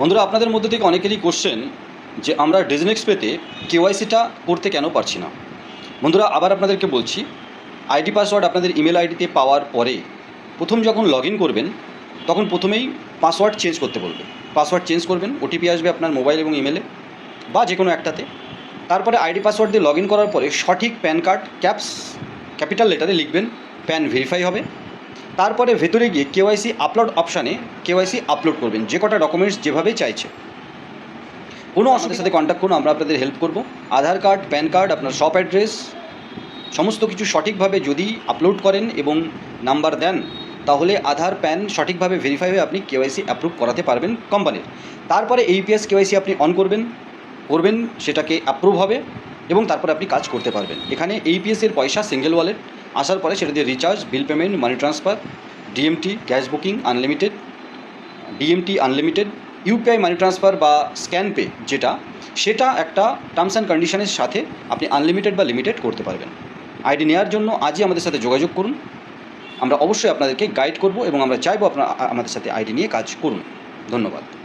বন্ধুরা, আপনাদের মধ্যে থেকে অনেকেরই কোশ্চেন যে আমরা ডিজনেক্স পেতে কেওয়াইসিটা করতে কেন পারছি না? বন্ধুরা, আবার আপনাদেরকে বলছি আইডি পাসওয়ার্ড আপনাদের ইমেল আইডিতে পাওয়ার পরে প্রথম যখন লগ করবেন, তখন প্রথমেই পাসওয়ার্ড চেঞ্জ করতে বলবে পাসওয়ার্ড চেঞ্জ করবেন ওটিপি আসবে আপনার মোবাইল এবং ইমেলে বা যে কোনো একটাতে। তারপরে আইডি পাসওয়ার্ড দিয়ে লগ করার পরে সঠিক প্যান কার্ড ক্যাপস ক্যাপিটাল লেটারে লিখবেন প্যান ভেরিফাই হবে। তারপরে ভেতরে গিয়ে কেওয়াইসি আপলোড অপশানে কেওয়াইসি আপলোড করবেন, যে কটা ডকুমেন্টস যেভাবে চাইছে। কোনো অসুবিধার সাথে কন্ট্যাক্ট করুন, আমরা আপনাদের হেল্প করব। আধার কার্ড প্যান কার্ড আপনার শপ অ্যাড্রেস সমস্ত কিছু সঠিকভাবে যদি আপলোড করেন এবং নাম্বার দেন, তাহলে আধার প্যান সঠিকভাবে ভেরিফাই হয়ে আপনি কেওয়াইসি অ্যাপ্রুভ করাতে পারবেন কোম্পানির তারপরে এইপিএস কেওয়াইসি আপনি অন করবেন করবেন, সেটাকে অ্যাপ্রুভ হবে এবং তারপরে আপনি কাজ করতে পারবেন। এখানে এইপিএস এর পয়সা সিঙ্গেল ওয়ালেট আসার পরে সেটা দিয়ে recharge bill payment money transfer DMT gas booking unlimited DMT unlimited UPI money transfer বা স্ক্যান পে যেটা, সেটা একটা টার্মস অ্যান্ড কন্ডিশনের সাথে আপনি আনলিমিটেড বা লিমিটেড করতে পারবেন। আইডি নেওয়ার জন্য আজই আমাদের সাথে যোগাযোগ করুন। আমরা অবশ্যই আপনাদেরকে গাইড করব এবং আমরা চাইব আপনারা আমাদের সাথে আইডি নিয়ে কাজ করুন। ধন্যবাদ।